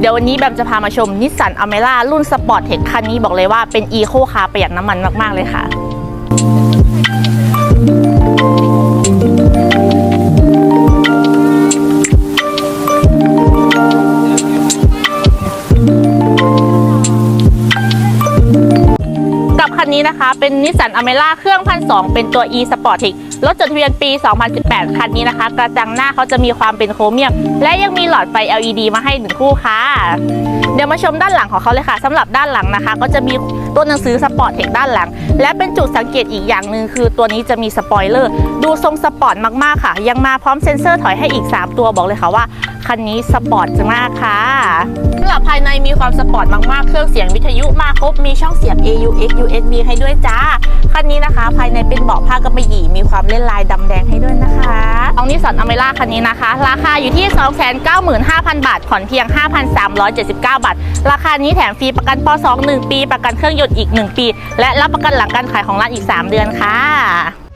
เดี๋ยววันนี้แบมจะพามาชมนิสสันอเมร่ารุ่นสปอร์ตเทคคันนี้บอกเลยว่าเป็นอีโคคาร์ประหยัดน้ำมันมาก ๆ เลยค่ะกับคันนี้นะคะ เป็นนิสสันอเมร่าเครื่องพันสเป็นตัว e Sportic รถจดทะเบียนปี 2018 คันนี้นะคะ กระจังหน้าเขาจะมีความเป็นโครเมียม และยังมีหลอดไฟ LED มาให้หนึ่งคู่ค่ะ เดี๋ยวมาชมด้านหลังของเขาเลยค่ะสำหรับด้านหลังนะคะ ก็จะมีตัวหนังสือ Sportic ด้านหลัง และเป็นจุดสังเกตอีกอย่างหนึ่งคือตัวนี้จะมีสปอยเลอร์ดูทรงสปอร์ตมากๆค่ะ ยังมาพร้อมเซ็นเซอร์ถอยให้อีก 3 ตัวบอกเลยค่ะว่าคันนี้สปอร์ตมากค่ะสำหรับภายในมีความสปอร์ตมากๆ เครื่องเสียงวิทยุมาครบ มีช่องเสียบ AUX USB ให้ด้วยจ้า คันนี้นะคะ ภายในเป็นเบาะผ้ากำมะหยี่ มีความเล่นลายดำแดงให้ด้วยนะคะ องนิสสันอเมร่าคันนี้นะคะ ราคาอยู่ที่ 295,000 บาท ผ่อนเพียง 5,379 บาท ราคานี้แถมฟรีประกันป .2 1 ปี ประกันเครื่องยนต์อีก 1 ปี และรับประกันหลังการขายของร้านอีก 3 เดือนค่ะ